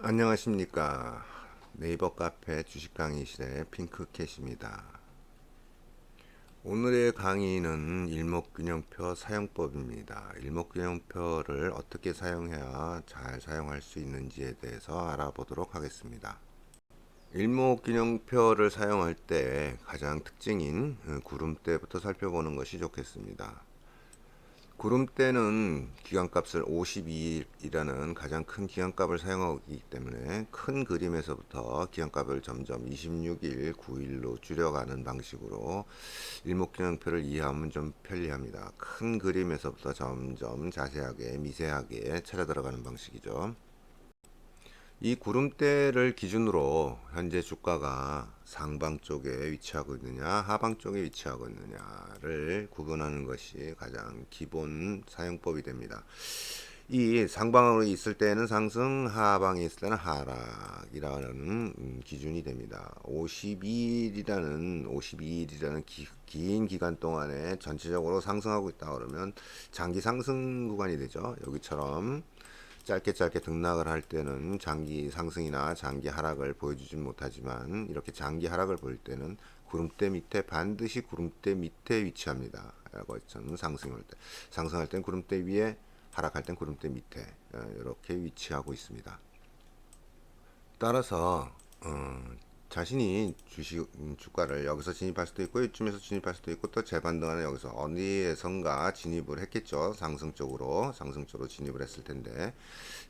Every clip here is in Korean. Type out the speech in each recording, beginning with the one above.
안녕하십니까. 네이버 카페 주식 강의실의 핑크캣입니다. 오늘의 강의는 일목균형표 사용법입니다. 일목균형표를 어떻게 사용해야 잘 사용할 수 있는지에 대해서 알아보도록 하겠습니다. 일목균형표를 사용할 때 가장 특징인 어, 구름대부터 살펴보는 것이 좋겠습니다 구름대는 기간값을 52일이라는 가장 큰 기간값을 사용하기 때문에 큰 그림에서부터 기간값을 점점 26일, 9일로 줄여가는 방식으로 일목균형표를 이해하면 좀 편리합니다. 큰 그림에서부터 점점 자세하게 미세하게 찾아 들어가는 방식이죠. 이 구름대를 기준으로 현재 주가가 상방 쪽에 위치하고 있느냐 하방 쪽에 위치하고 있느냐를 구분하는 것이 가장 기본 사용법이 됩니다. 이 상방으로 있을 때는 상승, 하방에 있을 때는 하락이라는 음, 기준이 됩니다. 52일이라는 52일이라는 기, 긴 기간 동안에 전체적으로 상승하고 있다 그러면 장기 상승 구간이 되죠. 여기처럼 짧게 짧게 등락을 할 때는 장기 상승이나 장기 하락을 보여주지 못하지만 이렇게 장기 하락을 보일 때는 구름대 밑에 반드시 구름대 밑에 위치합니다. 했잖아요. 상승할 때. 상승할 땐 구름대 위에 하락할 땐 구름대 밑에 어, 이렇게 위치하고 있습니다. 따라서 어, 자신이 주식 음, 주가를 여기서 진입할 수도 있고 이쯤에서 진입할 수도 있고 또 재반등하는 여기서 어디에선가 진입을 했겠죠. 상승 쪽으로 상승 쪽으로 진입을 했을 텐데.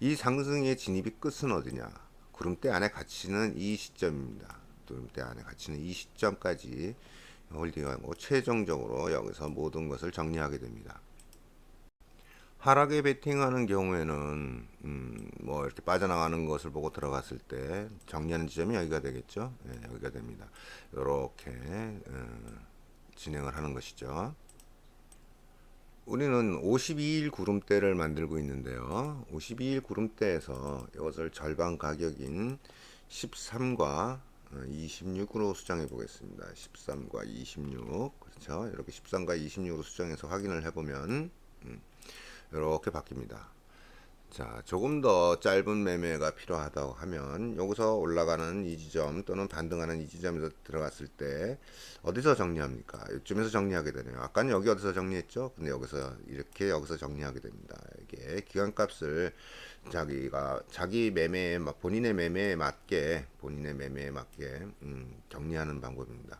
이 상승의 진입이 끝은 어디냐? 구름대 안에 갇히는 이 시점입니다. 구름대 안에 갇히는 이 시점까지 홀딩하고 최종적으로 여기서 모든 것을 정리하게 됩니다 하락에 베팅하는 경우에는 음, 뭐 이렇게 빠져나가는 것을 보고 들어갔을 때 정리하는 지점이 여기가 되겠죠. 예, 여기가 됩니다. 이렇게 어, 진행을 하는 것이죠. 우리는 52일 구름대를 만들고 있는데요. 52일 구름대에서 이것을 절반 가격인 13과 26으로 수정해 보겠습니다. 13과 26 그렇죠. 이렇게 13과 26으로 수정해서 확인을 해보면 음, 이렇게 바뀝니다. 자, 조금 더 짧은 매매가 필요하다고 하면 여기서 올라가는 이 지점 또는 반등하는 이 지점에서 들어갔을 때 어디서 정리합니까? 이쯤에서 정리하게 되네요. 아까는 여기 어디서 정리했죠? 근데 여기서 이렇게 여기서 정리하게 됩니다. 이게 기간값을 자기가 자기 매매에 본인의 매매에 맞게 본인의 매매에 맞게 음, 정리하는 방법입니다.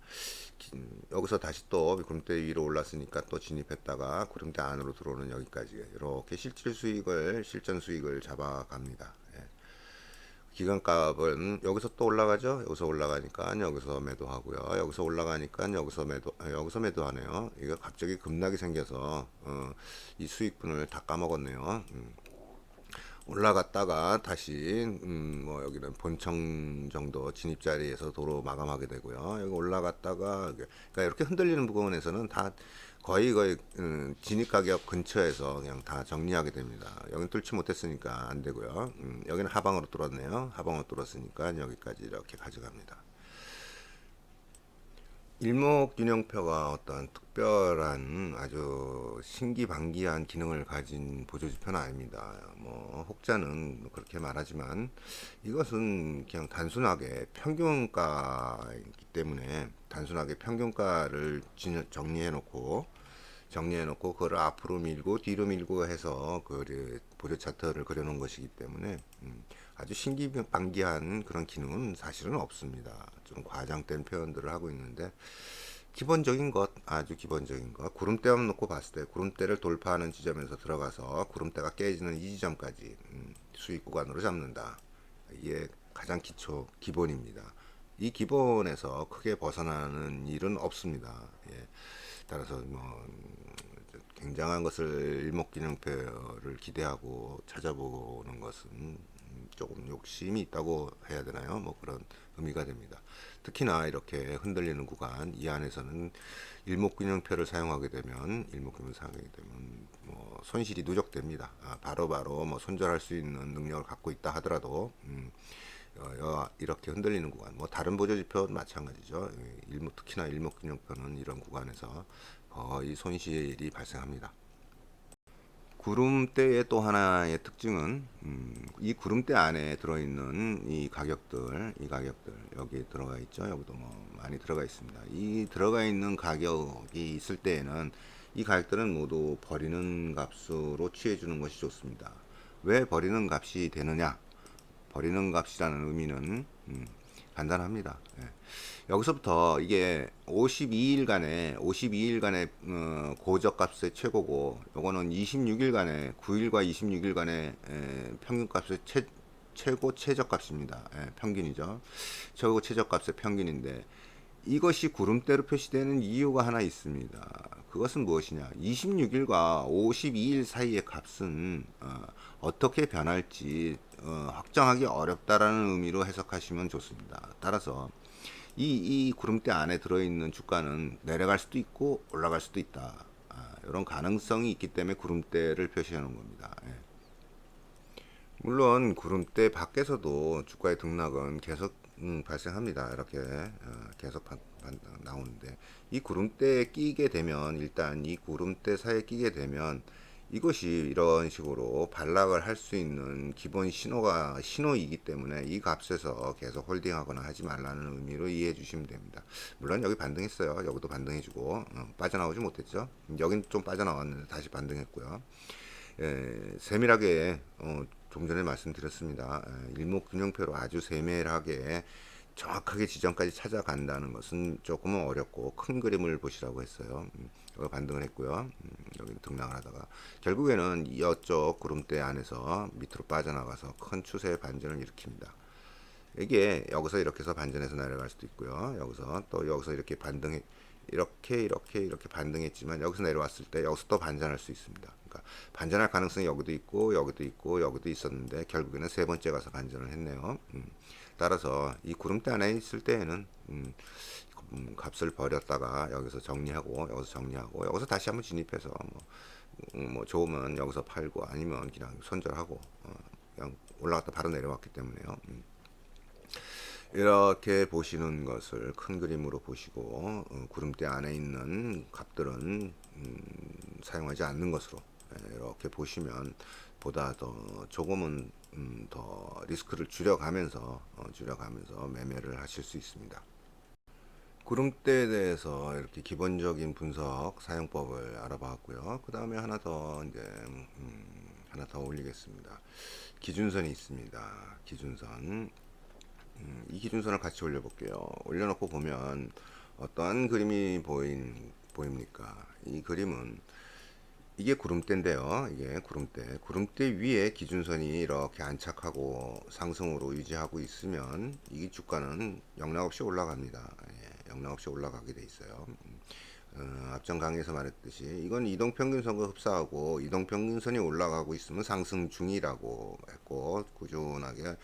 여기서 다시 또 구름대 위로 올랐으니까 또 진입했다가 구름대 안으로 들어오는 여기까지 이렇게 실질 수익을 실전 수익을 잡아갑니다. 예. 기간값은 여기서 또 올라가죠. 여기서 올라가니까 여기서 매도하고요. 여기서 올라가니까 여기서 매도 아, 여기서 매도하네요. 이거 갑자기 급락이 생겨서 어, 이 수익분을 다 까먹었네요. 음. 올라갔다가 다시 음 뭐 여기는 본청 정도 진입 자리에서 도로 마감하게 되고요. 여기 올라갔다가 그러니까 이렇게 흔들리는 부분에서는 다 거의 거의 음 진입 가격 근처에서 그냥 다 정리하게 됩니다. 여기는 뚫지 못했으니까 안 되고요. 음 여기는 하방으로 뚫었네요. 하방으로 뚫었으니까 여기까지 이렇게 가져갑니다. 일목균형표가 어떤 특별한 아주 신기반기한 기능을 가진 보조지표는 아닙니다. 뭐 혹자는 그렇게 말하지만 이것은 그냥 단순하게 평균가이기 때문에 단순하게 평균가를 정리해 놓고 정리해 놓고 그걸 앞으로 밀고 뒤로 밀고 해서 그 보조 차트를 그려 놓은 것이기 때문에 음, 아주 신기반기한 그런 기능은 사실은 없습니다. 좀 과장된 표현들을 하고 있는데 기본적인 것 아주 기본적인 것 구름대만 놓고 봤을 때 구름대를 돌파하는 지점에서 들어가서 구름대가 깨지는 이 지점까지 음, 수익 구간으로 잡는다. 이게 가장 기초 기본입니다. 이 기본에서 크게 벗어나는 일은 없습니다. 예. 따라서 뭐 굉장한 것을 일목균형표를 기대하고 찾아보는 것은 조금 욕심이 있다고 해야 되나요? 뭐 그런 의미가 됩니다. 특히나 이렇게 흔들리는 구간 이 안에서는 일목균형표를 사용하게 되면 일목균형 사용하게 되면 뭐 손실이 누적됩니다. 아, 바로바로 뭐 손절할 수 있는 능력을 갖고 있다 하더라도 음, 어, 이렇게 흔들리는 구간 뭐 다른 보조지표도 마찬가지죠. 일목 특히나 일목균형표는 이런 구간에서 거의 손실이 발생합니다. 구름대의 또 하나의 특징은 음, 이 구름대 안에 들어있는 이 가격들, 이 가격들 여기 들어가 있죠. 여기도 뭐 많이 들어가 있습니다. 이 들어가 있는 가격이 있을 때에는 이 가격들은 모두 버리는 값으로 취해 주는 것이 좋습니다. 왜 버리는 값이 되느냐? 버리는 값이라는 의미는 음, 간단합니다. 예. 여기서부터 이게 52일간의 52일간의 어, 고저값의 최고고 요거는 26일간의 9일과 26일간의 에, 평균값의 최, 최고 최저값입니다. 예, 평균이죠. 최고 최저값의 평균인데 이것이 구름대로 표시되는 이유가 하나 있습니다. 그것은 무엇이냐? 26일과 52일 사이의 값은 어, 떻게 변할지 어, 확정하기 어렵다라는 의미로 해석하시면 좋습니다. 따라서 이, 이 구름대 안에 들어있는 주가는 내려갈 수도 있고 올라갈 수도 있다. 아, 이런 가능성이 있기 때문에 구름대를 표시하는 겁니다. 예. 물론 구름대 밖에서도 주가의 등락은 계속 음, 발생합니다. 이렇게 어, 계속 반- 반- 나오는데 이 구름대에 끼게 되면 일단 이 구름대 사이에 끼게 되면 이것이 이런 식으로 반락을 할 수 있는 기본 신호가 신호이기 때문에 이 값에서 계속 홀딩하거나 하지 말라는 의미로 이해해 주시면 됩니다. 물론 여기 반등했어요. 여기도 반등해주고 어, 빠져나오지 못했죠. 여긴 좀 빠져나왔는데 다시 반등했고요. 예, 세밀하게 어, 좀 전에 말씀드렸습니다. 예, 일목균형표로 아주 세밀하게 정확하게 지점까지 찾아간다는 것은 조금은 어렵고 큰 그림을 보시라고 했어요. 음, 여기 반등을 했고요. 음, 여기 등락을 하다가 결국에는 이쪽 구름대 안에서 밑으로 빠져나가서 큰 추세의 반전을 일으킵니다. 이게 여기서 이렇게 해서 반전해서 내려갈 수도 있고요. 여기서 또 여기서 이렇게 반등해 이렇게 이렇게 이렇게 반등했지만 여기서 내려왔을 때 여기서 또 반전할 수 있습니다. 그러니까 반전할 가능성이 여기도 있고 여기도 있고 여기도 있었는데 결국에는 세 번째 가서 반전을 했네요. 음, 따라서 이 구름대 안에 있을 때에는 음, 음, 값을 버렸다가 여기서 정리하고 여기서 정리하고 여기서 다시 한번 진입해서 뭐, 음, 뭐 좋으면 여기서 팔고 아니면 그냥 손절하고 어, 그냥 올라갔다 바로 내려왔기 때문에요. 음. 이렇게 보시는 것을 큰 그림으로 보시고 어, 구름대 안에 있는 값들은 음, 사용하지 않는 것으로 예, 이렇게 보시면 보다 더 조금은 음, 더 리스크를 줄여가면서 어, 줄여가면서 매매를 하실 수 있습니다. 구름대에 대해서 이렇게 기본적인 분석 사용법을 알아봤고요. 그 다음에 하나 더 이제 음, 하나 더 올리겠습니다. 기준선이 있습니다. 기준선. 음, 이 기준선을 같이 올려볼게요. 올려놓고 보면 어떠한 그림이 보인, 보입니까? 이 그림은 이게 구름대인데요. 이게 구름대. 구름대 위에 기준선이 이렇게 안착하고 상승으로 유지하고 있으면 이 주가는 영락 없이 올라갑니다. 예, 영락 없이 올라가게 돼 있어요. 음, 어, 앞전 강의에서 말했듯이 이건 이동평균선과 흡사하고 이동평균선이 올라가고 있으면 상승 중이라고 했고 꾸준하게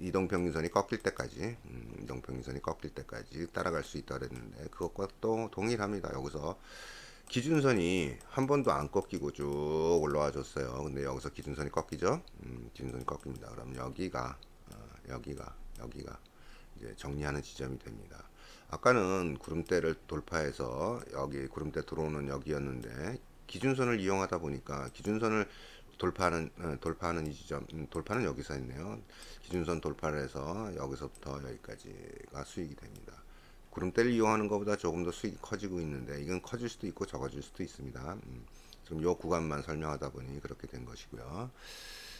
이동평균선이 꺾일 때까지 음, 이동평균선이 꺾일 때까지 따라갈 수 있다 그랬는데 그것과 또 동일합니다. 여기서 기준선이 한 번도 안 꺾이고 쭉 올라와 줬어요. 근데 여기서 기준선이 꺾이죠? 음, 기준선이 꺾입니다. 그럼 여기가 어, 여기가 여기가 이제 정리하는 지점이 됩니다. 아까는 구름대를 돌파해서 여기 구름대 들어오는 여기였는데 기준선을 이용하다 보니까 기준선을 돌파하는 어, 돌파하는 이 지점 음, 돌파는 여기서 했네요. 기준선 돌파를 해서 여기서부터 여기까지가 수익이 됩니다. 구름대를 이용하는 것보다 조금 더 수익이 커지고 있는데 이건 커질 수도 있고 적어질 수도 있습니다. 음, 지금 요 구간만 설명하다 보니 그렇게 된 것이고요.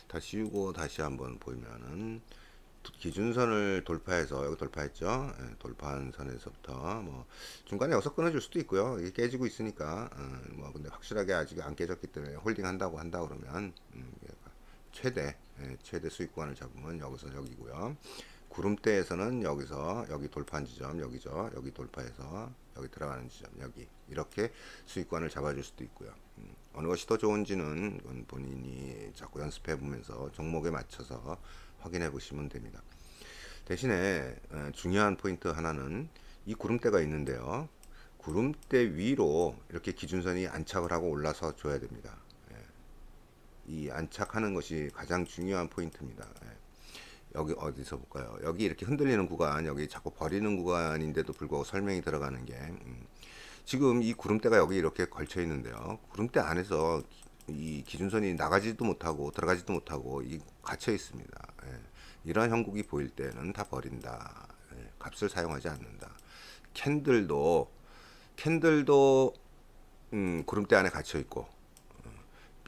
다시 씌우고 다시 한번 보면은 기준선을 돌파해서 여기 돌파했죠. 예, 돌파한 선에서부터 뭐 중간에 여기서 끊어줄 수도 있고요. 이게 깨지고 있으니까 어, 뭐 근데 확실하게 아직 안 깨졌기 때문에 홀딩한다고 한다 그러면 음, 최대 예, 최대 수익 구간을 잡으면 여기서 여기고요. 구름대에서는 여기서 여기 돌파한 지점 여기죠. 여기 돌파해서 여기 들어가는 지점 여기 이렇게 수익관을 잡아줄 수도 있고요. 음, 어느 것이 더 좋은지는 본인이 자꾸 연습해 보면서 종목에 맞춰서 확인해 보시면 됩니다. 대신에 에, 중요한 포인트 하나는 이 구름대가 있는데요. 구름대 위로 이렇게 기준선이 안착을 하고 올라서 줘야 됩니다. 예. 이 안착하는 것이 가장 중요한 포인트입니다. 예. 여기 어디서 볼까요? 여기 이렇게 흔들리는 구간, 여기 자꾸 버리는 구간인데도 불구하고 설명이 들어가는 게 음, 지금 이 구름대가 여기 이렇게 걸쳐 있는데요. 구름대 안에서 이 기준선이 나가지도 못하고 들어가지도 못하고 이 갇혀 있습니다. 예. 이러한 형국이 보일 때는 다 버린다. 예. 값을 사용하지 않는다. 캔들도 캔들도 음, 구름대 안에 갇혀 있고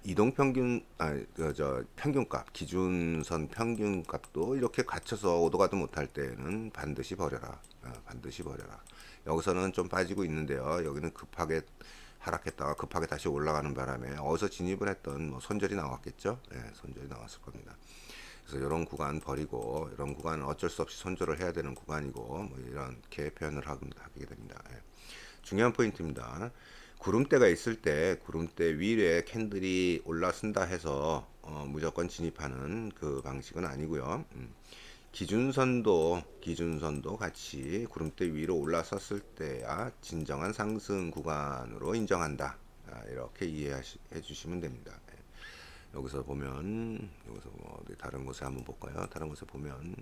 이동 평균 아저 평균값 기준선 평균값도 이렇게 갇혀서 오도 가도 못할 때는 반드시 버려라. 어, 반드시 버려라. 여기서는 좀 빠지고 있는데요. 여기는 급하게 하락했다가 급하게 다시 올라가는 바람에 어디서 진입을 했던 뭐 손절이 나왔겠죠? 예, 손절이 나왔을 겁니다. 그래서 이런 구간 버리고 이런 구간은 어쩔 수 없이 손절을 해야 되는 구간이고 뭐 이렇게 표현을 하게 됩니다. 예. 중요한 포인트입니다. 구름대가 있을 때 구름대 위에 캔들이 올라선다 해서 어, 무조건 진입하는 그 방식은 아니고요. 음, 기준선도 기준선도 같이 구름대 위로 올라섰을 때야 진정한 상승 구간으로 인정한다. 아, 이렇게 이해해 주시면 됩니다. 예. 여기서 보면 여기서 뭐 어디 다른 곳에 한번 볼까요? 다른 곳에 보면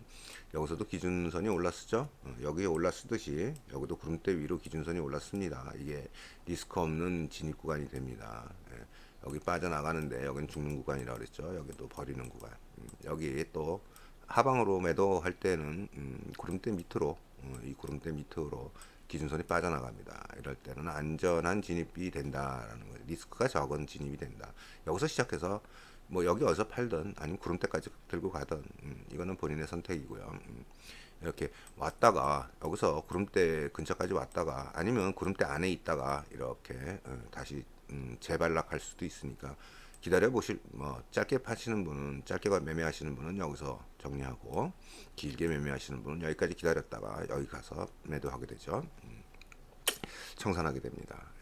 여기서도 기준선이 올랐었죠. 어, 여기에 올랐듯이 여기도 구름대 위로 기준선이 올랐습니다. 이게 리스크 없는 진입 구간이 됩니다. 예, 여기 빠져나가는데 여기는 죽는 구간이라고 그랬죠. 여기도 버리는 구간. 음, 여기 또 하방으로 매도할 때는 음, 구름대 밑으로 어, 이 구름대 밑으로 기준선이 빠져나갑니다. 이럴 때는 안전한 진입이 된다라는 거예요. 리스크가 적은 진입이 된다. 여기서 시작해서 뭐 여기 어서 팔든 아니면 구름대까지 들고 가든 음, 이거는 본인의 선택이고요. 음, 이렇게 왔다가 여기서 구름대 근처까지 왔다가 아니면 구름대 안에 있다가 이렇게 어, 다시 음, 재발락할 수도 있으니까 기다려 보실 뭐 짧게 파시는 분은 짧게 매매하시는 분은 여기서 정리하고 길게 매매하시는 분은 여기까지 기다렸다가 여기 가서 매도하게 되죠. 음, 청산하게 됩니다.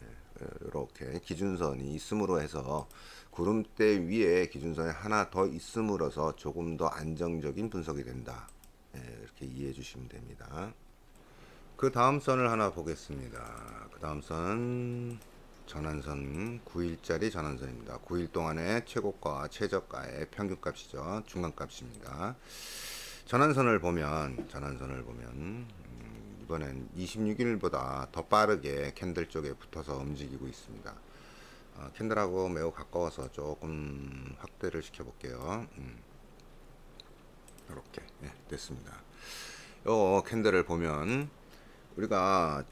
이렇게 기준선이 있음으로 해서 구름대 위에 기준선이 하나 더 있음으로써 조금 더 안정적인 분석이 된다. 예, 이렇게 이해해 주시면 됩니다. 그 다음 선을 하나 보겠습니다. 그 다음 선은 전환선 9일짜리 전환선입니다. 9일 동안의 최고가 최저가의 평균값이죠. 중간값입니다. 전환선을 보면 전환선을 보면 음, 이번엔 26일보다 더 빠르게 캔들 쪽에 붙어서 움직이고 있습니다. 어, 캔들하고 매우 가까워서 조금 확대를 시켜 볼게요. 음. 이렇게 네, 됐습니다. 요 캔들을 보면 우리가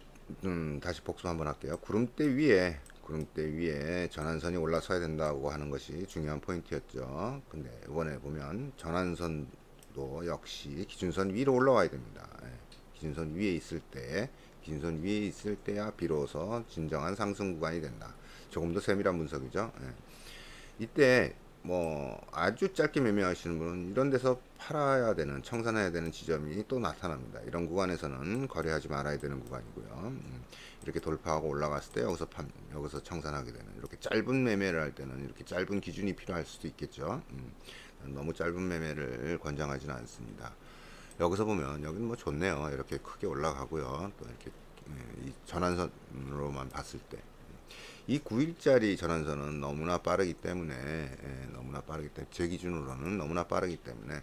음, 다시 복수 한번 할게요. 구름대 위에 구름대 위에 전환선이 올라서야 된다고 하는 것이 중요한 포인트였죠. 근데 이번에 보면 전환선도 역시 기준선 위로 올라와야 됩니다. 예, 기준선 위에 있을 때 기준선 위에 있을 때야 비로소 진정한 상승 구간이 된다. 조금 더 세밀한 분석이죠. 예. 이때 뭐 아주 짧게 매매하시는 분은 이런 데서 팔아야 되는 청산해야 되는 지점이 또 나타납니다. 이런 구간에서는 거래하지 말아야 되는 구간이고요. 음, 이렇게 돌파하고 올라갔을 때 여기서 판, 여기서 청산하게 되는 이렇게 짧은 매매를 할 때는 이렇게 짧은 기준이 필요할 수도 있겠죠. 음, 너무 짧은 매매를 권장하지는 않습니다. 여기서 보면 여기는 뭐 좋네요. 이렇게 크게 올라가고요. 또 이렇게 예, 이 전환선으로만 봤을 때. 이 9일짜리 전환선은 너무나 빠르기 때문에 예, 너무나 빠르기 때문에 제 기준으로는 너무나 빠르기 때문에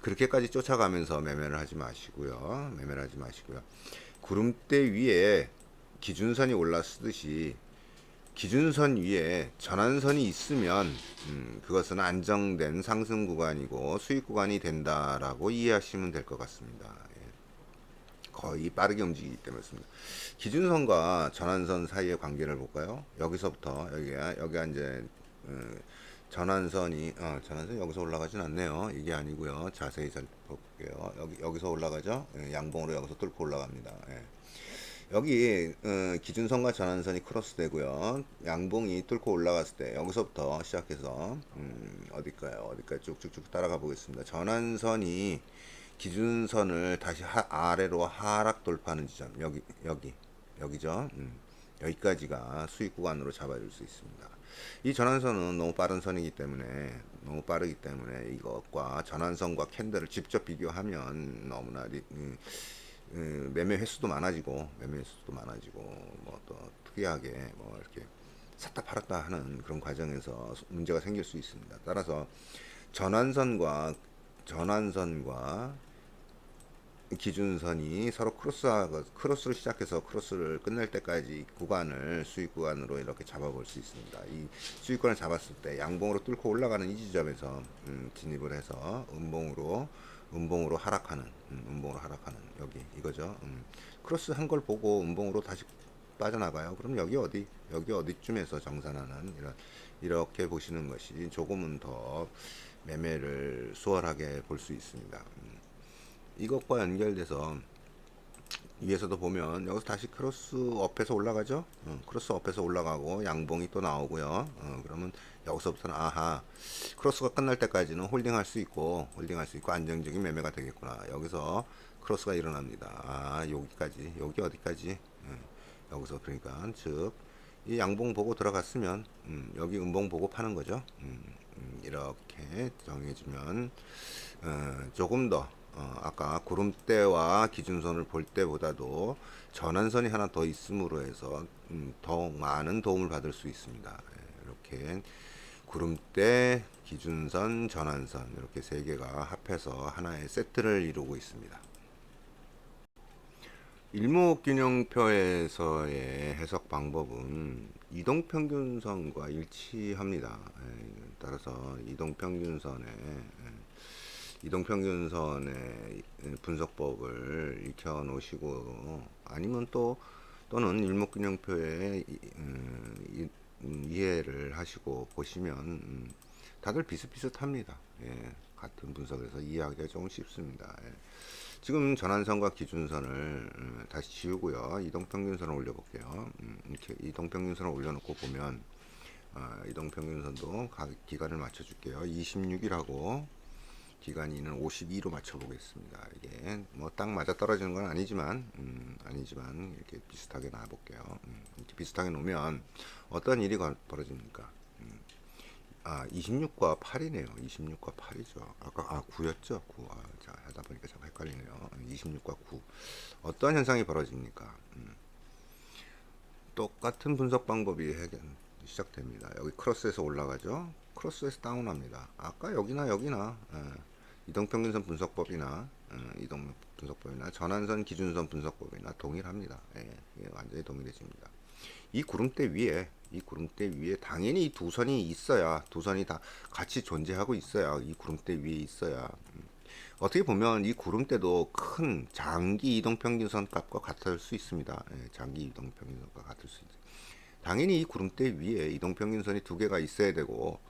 그렇게까지 쫓아가면서 매매를 하지 마시고요. 매매를 하지 마시고요. 구름대 위에 기준선이 올라쓰듯이 기준선 위에 전환선이 있으면 음, 그것은 안정된 상승 구간이고 수익 구간이 된다라고 이해하시면 될 것 같습니다. 거의 빠르게 움직이기 때문이었습니다. 기준선과 전환선 사이의 관계를 볼까요? 여기서부터 여기가 여기가 이제 어, 전환선이 어, 전환선 여기서 올라가진 않네요. 이게 아니고요. 자세히 살펴볼게요. 여기 여기서 올라가죠. 예, 양봉으로 여기서 뚫고 올라갑니다. 예. 여기 어, 기준선과 전환선이 크로스되고요. 양봉이 뚫고 올라갔을 때 여기서부터 시작해서 음, 어딜까요? 어디까지 쭉쭉쭉 따라가 보겠습니다. 전환선이 기준선을 다시 하, 아래로 하락 돌파하는 지점 여기 여기 여기죠. 음, 여기까지가 수익 구간으로 잡아줄 수 있습니다. 이 전환선은 너무 빠른 선이기 때문에 너무 빠르기 때문에 이것과 전환선과 캔들을 직접 비교하면 너무나 리, 음, 음, 매매 횟수도 많아지고 매매 횟수도 많아지고 뭐 또 특이하게 뭐 이렇게 샀다 팔았다 하는 그런 과정에서 문제가 생길 수 있습니다. 따라서 전환선과 전환선과 기준선이 서로 크로스하고 크로스를 시작해서 크로스를 끝낼 때까지 구간을 수익 구간으로 이렇게 잡아볼 수 있습니다. 이 수익 구간을 잡았을 때 양봉으로 뚫고 올라가는 이 지점에서 음, 진입을 해서 음봉으로 음봉으로 하락하는 음, 음봉으로 하락하는 여기 이거죠. 음, 크로스 한 걸 보고 음봉으로 다시 빠져나가요. 그럼 여기 어디 여기 어디쯤에서 정산하는 이런 이렇게 보시는 것이 조금은 더 매매를 수월하게 볼 수 있습니다. 음. 이것과 연결돼서 위에서도 보면 여기서 다시 크로스 업에서 올라가죠. 어, 크로스 업에서 올라가고 양봉이 또 나오고요. 어, 그러면 여기서부터는 아하 크로스가 끝날 때까지는 홀딩할 수 있고 홀딩할 수 있고 안정적인 매매가 되겠구나. 여기서 크로스가 일어납니다. 아 여기까지 여기 어디까지 음, 여기서 그러니까 즉 이 양봉 보고 들어갔으면 음, 여기 음봉 보고 파는 거죠. 음, 음, 이렇게 정해주면 어, 조금 더 어, 아까 구름대와 기준선을 볼 때보다도 전환선이 하나 더 있음으로 해서 음, 더 많은 도움을 받을 수 있습니다. 예, 이렇게 구름대, 기준선, 전환선 이렇게 세 개가 합해서 하나의 세트를 이루고 있습니다. 일목균형표에서의 해석 방법은 이동평균선과 일치합니다. 예, 따라서 이동평균선에 예, 이동평균선의 분석법을 익혀 놓으시고 아니면 또 또는 일목균형표에 이- 음, 이- 음, 이해를 하시고 보시면 음, 다들 비슷비슷합니다. 예, 같은 분석에서 이해하기가 조금 쉽습니다. 예. 지금 전환선과 기준선을 음, 다시 지우고요. 이동평균선을 올려볼게요. 음, 이렇게 이동평균선을 올려놓고 보면 아, 이동평균선도 각 기간을 맞춰줄게요. 26이라고 기간이는 52로 맞춰보겠습니다. 이게 뭐 딱 맞아 떨어지는 건 아니지만 음, 아니지만 이렇게 비슷하게 놔볼게요. 음, 이렇게 비슷하게 놓으면 어떤 일이 가- 벌어집니까? 음, 아 26과 8이네요. 26과 8이죠. 아까 아 9였죠. 9. 아, 자 하다 보니까 참 헷갈리네요. 26과 9. 어떤 현상이 벌어집니까? 음, 똑같은 분석 방법이 시작됩니다. 여기 크로스에서 올라가죠. 크로스에서 다운합니다. 아까 여기나 여기나 예, 이동평균선 분석법이나 예, 이동 분석법이나 전환선 기준선 분석법이나 동일합니다. 예, 완전히 동일해집니다. 이 구름대 위에 이 구름대 위에 당연히 이 두 선이 있어야 두 선이 다 같이 존재하고 있어야 이 구름대 위에 있어야 음, 어떻게 보면 이 구름대도 큰 장기 이동평균선 값과 같을 수 있습니다. 예, 장기 이동평균선과 같을 수 있습니다. 당연히 이 구름대 위에 이동평균선이 두 개가 있어야 되고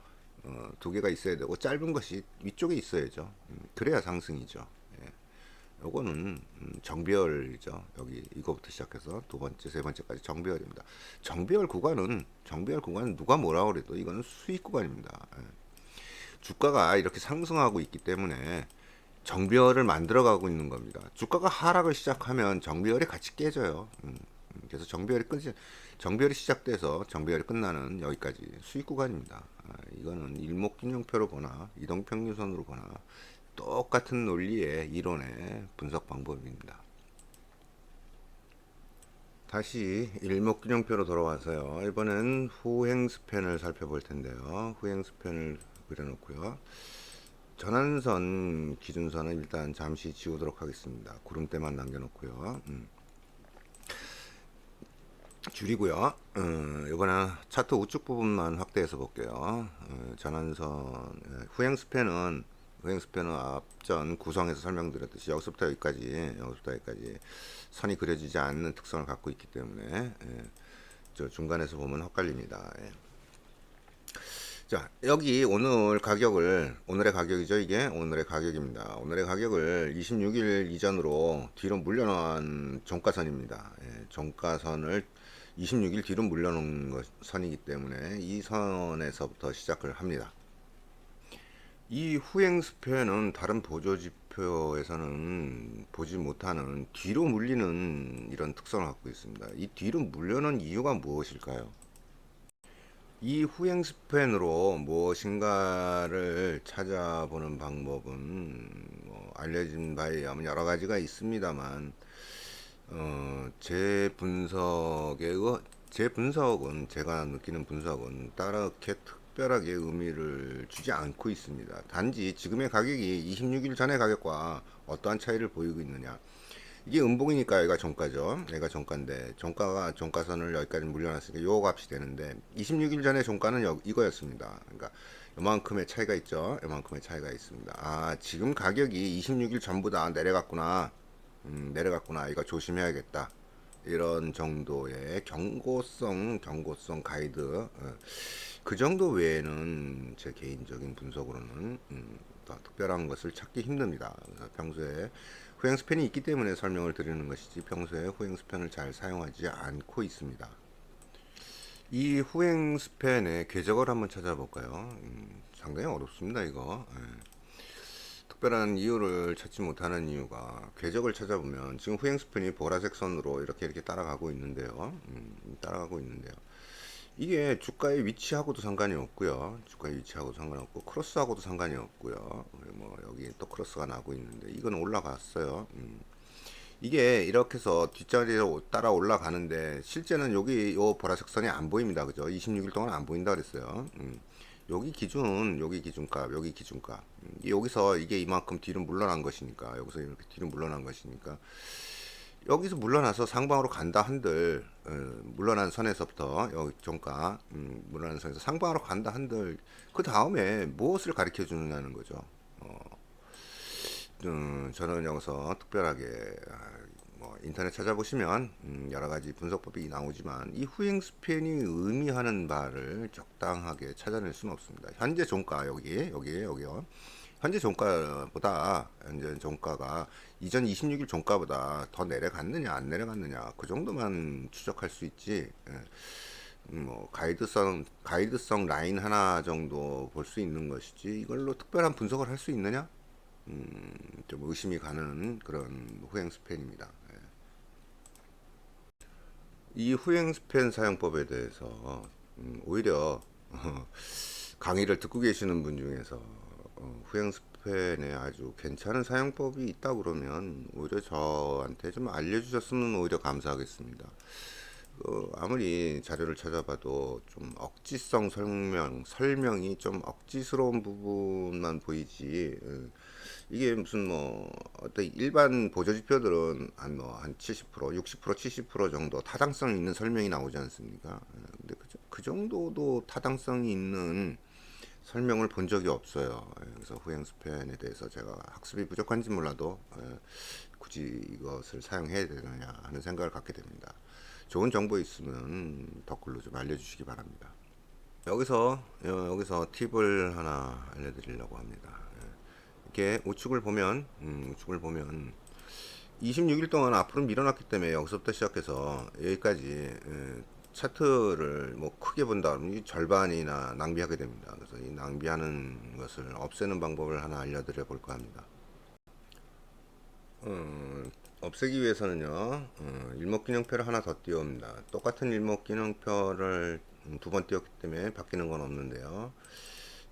어, 두 개가 있어야 되고 짧은 것이 위쪽에 있어야죠. 음, 그래야 상승이죠. 예. 요거는 음, 정배열이죠. 여기 이거부터 시작해서 두 번째, 세 번째까지 정배열입니다. 정배열 구간은 정배열 구간은 누가 뭐라 그래도 이거는 수익 구간입니다. 예. 주가가 이렇게 상승하고 있기 때문에 정배열을 만들어가고 있는 겁니다. 주가가 하락을 시작하면 정배열이 같이 깨져요. 음, 음, 그래서 정배열이 끊지 정배열이 시작돼서 정배열이 끝나는 여기까지 수익 구간입니다. 아, 이거는 일목균형표로 보나 이동평균선으로 보나 똑같은 논리의 이론의 분석 방법입니다. 다시 일목균형표로 돌아와서요. 이번엔 후행 스팬을 살펴볼 텐데요. 후행 스팬을 그려놓고요. 전환선 기준선은 일단 잠시 지우도록 하겠습니다. 구름대만 남겨놓고요. 음. 줄이고요. 음, 이번에 차트 우측 부분만 확대해서 볼게요. 어, 전환선 예, 후행 스팬은 후행 스팬은 앞전 구성에서 설명드렸듯이 여기서부터 여기까지 여기서부터 여기까지 선이 그려지지 않는 특성을 갖고 있기 때문에 예, 저 중간에서 보면 헛갈립니다. 예. 자 여기 오늘 가격을 오늘의 가격이죠 이게? 오늘의 가격입니다. 오늘의 가격을 26일 이전으로 뒤로 물려놓은 종가선입니다. 예, 종가선을 26일 뒤로 물려놓은 것, 선이기 때문에 이 선에서부터 시작을 합니다. 이 후행 스패는 다른 보조 지표에서는 보지 못하는 뒤로 물리는 이런 특성을 갖고 있습니다. 이 뒤로 물려놓은 이유가 무엇일까요 이 후행 스팬으로 무엇인가를 찾아보는 방법은 뭐 알려진 바에 의하면 여러 가지가 있습니다만 어, 제 분석에 의- 제 분석은 제가 느끼는 분석은 따르게 특, 특별하게 의미를 주지 않고 있습니다. 단지 지금의 가격이 26일 전의 가격과 어떠한 차이를 보이고 있느냐. 이게 음봉이니까 얘가 종가죠. 얘가 종가인데 종가가 종가선을 여기까지 물려놨으니까 요 값이 되는데 26일 전에 종가는 여, 이거였습니다. 그러니까 요만큼의 차이가 있죠. 요만큼의 차이가 있습니다. 아 지금 가격이 26일 전보다 내려갔구나. 음, 내려갔구나. 이거 조심해야겠다. 이런 정도의 경고성 경고성 가이드 어, 그 정도 외에는 제 개인적인 분석으로는 음, 더 특별한 것을 찾기 힘듭니다. 그래서 평소에 후행 스팬이 있기 때문에 설명을 드리는 것이지 평소에 후행 스팬을 잘 사용하지 않고 있습니다. 이 후행 스팬의 궤적을 한번 찾아볼까요? 음, 상당히 어렵습니다 이거. 예. 특별한 이유를 찾지 못하는 이유가 궤적을 찾아보면 지금 후행 스팬이 보라색 선으로 이렇게 이렇게 따라가고 있는데요. 음, 따라가고 있는데요. 이게 주가의 위치하고도 상관이 없고요. 주가의 위치하고도 상관없고 크로스하고도 상관이 없고요. 뭐 여기 또 크로스가 나고 있는데 이건 올라갔어요. 음. 이게 이렇게 해서 뒷자리로 따라 올라가는데 실제는 여기 요 보라색 선이 안 보입니다. 그죠? 26일 동안 안 보인다 그랬어요. 음. 여기 기준, 여기 기준값, 여기 기준값. 음, 여기서 이게 이만큼 뒤로 물러난 것이니까, 여기서 이렇게 뒤로 물러난 것이니까, 여기서 물러나서 상방으로 간다 한들, 어, 물러난 선에서부터 여기 종가, 음, 물러난 선에서 상방으로 간다 한들, 그 다음에 무엇을 가르쳐 주느냐는 거죠. 어, 음, 저는 여기서 특별하게 아, 뭐 인터넷 찾아보시면 음, 여러 가지 분석법이 나오지만 이 후행 스팬이 의미하는 바를 적당하게 찾아낼 수는 없습니다. 현재 종가 여기 여기 여기요. 현재 종가보다 현재 종가가 이전 26일 종가보다 더 내려갔느냐 안 내려갔느냐 그 정도만 추적할 수 있지. 예. 음, 뭐 가이드성 가이드성 라인 하나 정도 볼 수 있는 것이지 이걸로 특별한 분석을 할 수 있느냐? 음, 좀 의심이 가는 그런 후행 스팬입니다. 예. 이 후행 스팬 사용법에 대해서 음, 오히려 강의를 듣고 계시는 분 중에서 어, 후행 스팬에 아주 괜찮은 사용법이 있다 그러면 오히려 저한테 좀 알려주셨으면 오히려 감사하겠습니다. 어, 아무리 자료를 찾아봐도 좀 억지성 설명, 설명이 좀 억지스러운 부분만 보이지, 어, 이게 무슨 뭐, 어떤 일반 보조지표들은 한 뭐, 한 70%, 60%, 70% 정도 타당성 있는 설명이 나오지 않습니까? 어, 근데 그, 정- 그 정도도 타당성이 있는 설명을 본 적이 없어요. 예, 그래서 후행 스팬에 대해서 제가 학습이 부족한지 몰라도 예, 굳이 이것을 사용해야 되느냐 하는 생각을 갖게 됩니다. 좋은 정보 있으면 댓글로 좀 알려주시기 바랍니다. 여기서 여- 여기서 팁을 하나 알려드리려고 합니다. 예. 이렇게 우측을 보면 음, 우측을 보면 26일 동안 앞으로 밀어놨기 때문에 여기서부터 시작해서 여기까지 예, 차트를 뭐 크게 본다 그러면 이 절반이나 낭비하게 됩니다. 그래서 이 낭비하는 것을 없애는 방법을 하나 알려드려 볼까 합니다. 어, 없애기 위해서는요, 어, 일목균형표를 하나 더 띄웁니다. 똑같은 일목균형표를 음, 두번 띄웠기 때문에 바뀌는 건 없는데요.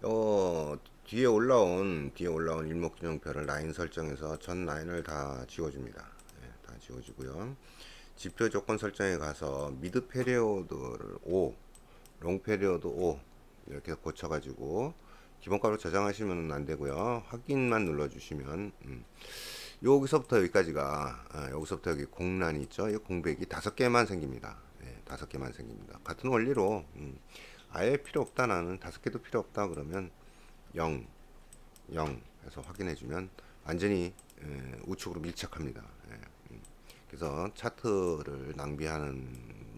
어, 뒤에 올라온, 뒤에 올라온 일목균형표를 라인 설정해서 전 라인을 다 지워줍니다. 예, 다 지워지고요. 지표 조건 설정에 가서 미드 페리오드를 5, 롱 페리오드 5 이렇게 고쳐가지고 기본값으로 저장하시면 안 되고요. 확인만 눌러주시면 음, 여기서부터 여기까지가 아, 여기서부터 여기 공란이 있죠. 이 공백이 다섯 개만 생깁니다. 네, 다섯 개만 생깁니다. 같은 원리로 음, 아예 필요 없다 나는 다섯 개도 필요 없다 그러면 0, 0 해서 확인해주면 완전히 에, 우측으로 밀착합니다. 예, 음. 그래서 차트를 낭비하는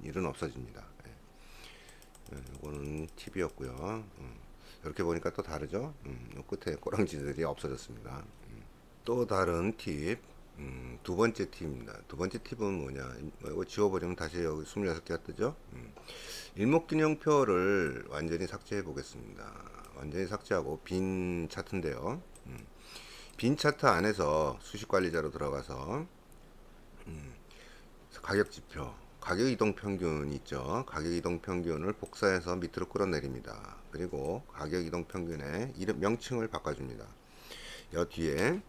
일은 없어집니다. 예. 예, 이거는 팁이었고요. 음, 이렇게 보니까 또 다르죠. 음, 요 끝에 꼬랑지들이 없어졌습니다. 음. 또 다른 팁, 음, 두 번째 팁입니다. 두 번째 팁은 뭐냐? 뭐 이거 지워버리면 다시 여기 26개가 뜨죠? 음. 일목균형표를 완전히 삭제해 보겠습니다. 완전히 삭제하고 빈 차트인데요. 음. 빈 차트 안에서 수식 관리자로 들어가서 음, 가격 지표, 가격 이동 평균 있죠. 가격 이동 평균을 복사해서 밑으로 끌어내립니다. 그리고 가격 이동 평균의 이름 명칭을 바꿔줍니다. 여 뒤에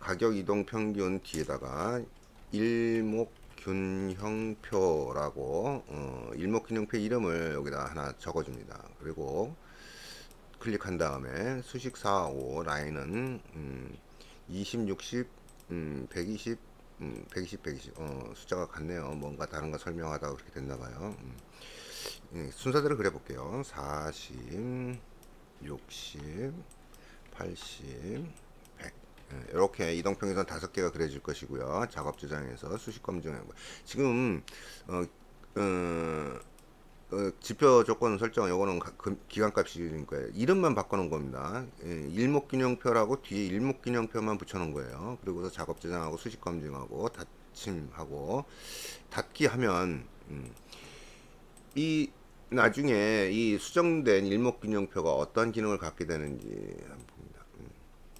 가격 이동 평균 뒤에다가 일목 균형표라고 어, 일목균형표 이름을 여기다 하나 적어줍니다. 그리고 클릭한 다음에 수식 4, 5 라인은 음, 20, 60, 음, 120, 음, 120, 120 어, 숫자가 같네요. 뭔가 다른 거 설명하다가 그렇게 됐나 봐요. 음. 예, 순서대로 그려 볼게요. 40, 60, 80, 100. 이렇게 이동평균선 다섯 개가 그려질 것이고요. 작업 저장에서 수식 검증하고 지금 어, 어, 어, 지표 조건 설정 요거는 기간값이니까 이름만 바꿔놓은 겁니다. 예, 일목균형표라고 뒤에 일목균형표만 붙여놓은 거예요. 그리고서 작업 저장하고 수식 검증하고 닫힘하고 닫기 하면 음, 이 나중에 이 수정된 일목균형표가 어떤 기능을 갖게 되는지 한번 봅니다. 음,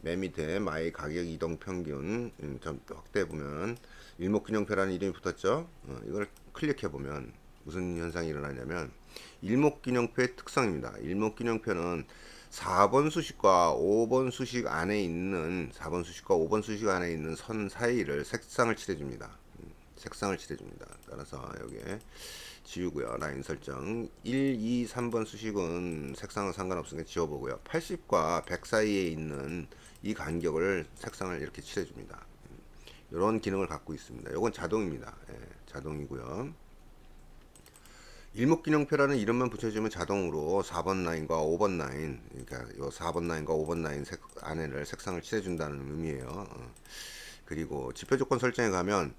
맨 밑에 마이 가격 이동 평균 음, 좀 확대해 보면 일목균형표라는 이름이 붙었죠. 어, 이걸 클릭해 보면 무슨 현상이 일어나냐면 일목균형표의 특성입니다. 일목균형표는 4번 수식과 5번 수식 안에 있는 4번 수식과 5번 수식 안에 있는 선 사이를 색상을 칠해줍니다. 음, 색상을 칠해줍니다. 따라서 여기에 지우고요. 라인 설정 1, 2, 3번 수식은 색상은 상관없으니까 지워보고요. 80과 100 사이에 있는 이 간격을 색상을 이렇게 칠해줍니다. 이런 기능을 갖고 있습니다. 이건 자동입니다. 예, 자동이고요. 일목균형표라는 이름만 붙여주면 자동으로 4번 라인과 5번 라인, 그러니까 요 4번 라인과 5번 라인 색, 안에를 색상을 칠해준다는 의미예요. 어. 그리고 지표 조건 설정에 가면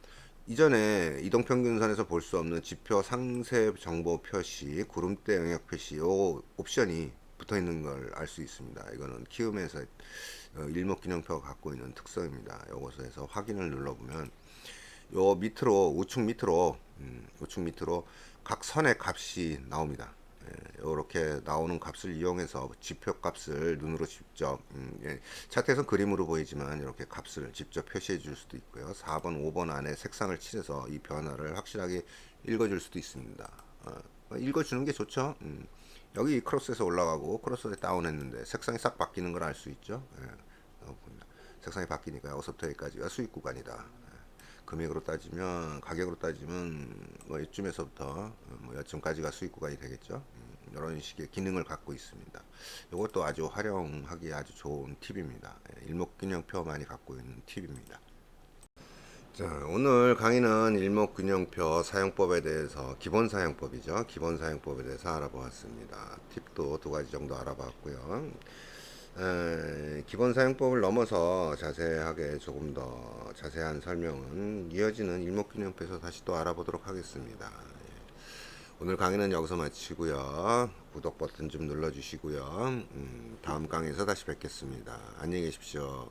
이전에 이동평균선에서 볼 수 없는 지표 상세 정보 표시, 구름대 영역 표시 요 옵션이 붙어 있는 걸 알 수 있습니다. 이거는 키움에서 어, 일목균형표가 갖고 있는 특성입니다. 요것에서 확인을 눌러보면 요 밑으로 우측 밑으로 음, 우측 밑으로 각 선의 값이 나옵니다. 이렇게 나오는 값을 이용해서 지표 값을 눈으로 직접 음, 예, 차트에서 그림으로 보이지만 이렇게 값을 직접 표시해 줄 수도 있고요. 4번, 5번 안에 색상을 칠해서 이 변화를 확실하게 읽어줄 수도 있습니다. 어, 읽어주는 게 좋죠. 음, 여기 크로스에서 올라가고 크로스에 다운했는데 색상이 싹 바뀌는 걸 알 수 있죠. 예. 색상이 바뀌니까 여기서부터 여기까지가 수익 구간이다. 예. 금액으로 따지면 가격으로 따지면 뭐 이쯤에서부터 어, 뭐 여쯤까지가 수익 구간이 되겠죠. 음, 이런 식의 기능을 갖고 있습니다. 이것도 아주 활용하기 아주 좋은 팁입니다. 예, 일목균형표 많이 갖고 있는 팁입니다. 자, 오늘 강의는 일목균형표 사용법에 대해서 기본 사용법이죠. 기본 사용법에 대해서 알아보았습니다. 팁도 두 가지 정도 알아봤고요. 에, 기본 사용법을 넘어서 자세하게 조금 더 자세한 설명은 이어지는 일목균형표에서 다시 또 알아보도록 하겠습니다. 예. 오늘 강의는 여기서 마치고요. 구독 버튼 좀 눌러주시고요. 음, 다음 강의에서 다시 뵙겠습니다. 안녕히 계십시오.